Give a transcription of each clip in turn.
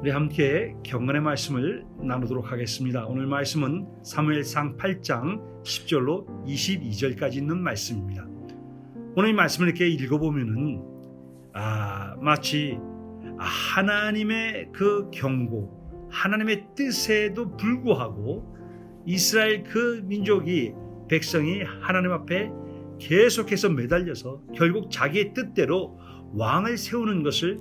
우리 함께 경건의 말씀을 나누도록 하겠습니다. 오늘 말씀은 사무엘상 8장 10절로 22절까지 있는 말씀입니다. 오늘 이 말씀을 이렇게 읽어보면은 아 마치 하나님의 그 경고, 하나님의 뜻에도 불구하고 이스라엘 그 민족이 백성이 하나님 앞에 계속해서 매달려서 결국 자기의 뜻대로 왕을 세우는 것을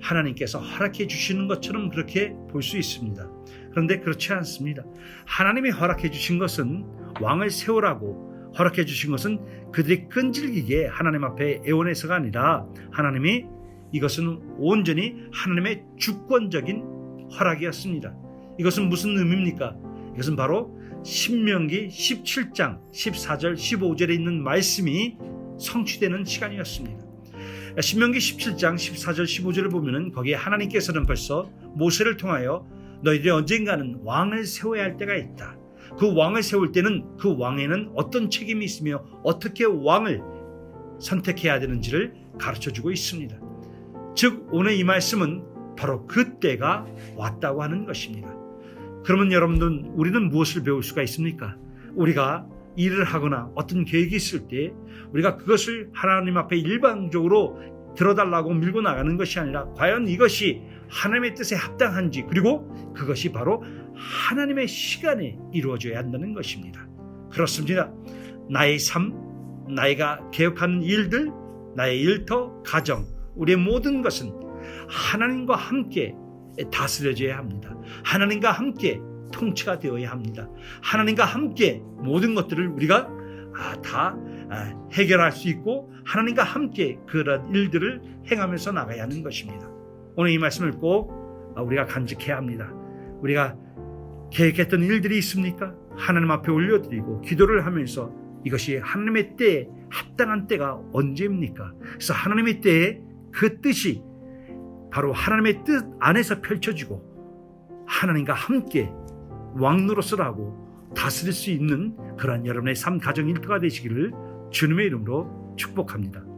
하나님께서 허락해 주시는 것처럼 그렇게 볼 수 있습니다. 그런데 그렇지 않습니다. 하나님이 허락해 주신 것은 왕을 세우라고 허락해 주신 것은 그들이 끈질기게 하나님 앞에 애원해서가 아니라 하나님이 이것은 온전히 하나님의 주권적인 허락이었습니다. 이것은 무슨 의미입니까? 이것은 바로 신명기 17장 14절 15절에 있는 말씀이 성취되는 시간이었습니다. 신명기 17장 14절 15절을 보면은 거기에 하나님께서는 벌써 모세를 통하여 너희들이 언젠가는 왕을 세워야 할 때가 있다. 그 왕을 세울 때는 그 왕에는 어떤 책임이 있으며 어떻게 왕을 선택해야 되는지를 가르쳐 주고 있습니다. 즉 오늘 이 말씀은 바로 그때가 왔다고 하는 것입니다. 그러면 여러분들 우리는 무엇을 배울 수가 있습니까? 우리가 일을 하거나 어떤 계획이 있을 때 우리가 그것을 하나님 앞에 일방적으로 들어달라고 밀고 나가는 것이 아니라 과연 이것이 하나님의 뜻에 합당한지 그리고 그것이 바로 하나님의 시간에 이루어져야 한다는 것입니다. 그렇습니다. 나의 삶, 나이가 개혁하는 일들, 나의 일터, 가정, 우리의 모든 것은 하나님과 함께 다스려져야 합니다. 하나님과 함께 통치가 되어야 합니다. 하나님과 함께 모든 것들을 우리가 아, 다 아, 해결할 수 있고 하나님과 함께 그런 일들을 행하면서 나가야 하는 것입니다. 오늘 이 말씀을 꼭 아, 우리가 간직해야 합니다. 우리가 계획했던 일들이 있습니까? 하나님 앞에 올려드리고 기도를 하면서 이것이 하나님의 때에 합당한 때가 언제입니까? 그래서 하나님의 때에 그 뜻이 바로 하나님의 뜻 안에서 펼쳐지고 하나님과 함께 왕노릇을 다스릴 수 있는 그러한 여러분의 삶 가정 일터가 되시기를 주님의 이름으로 축복합니다.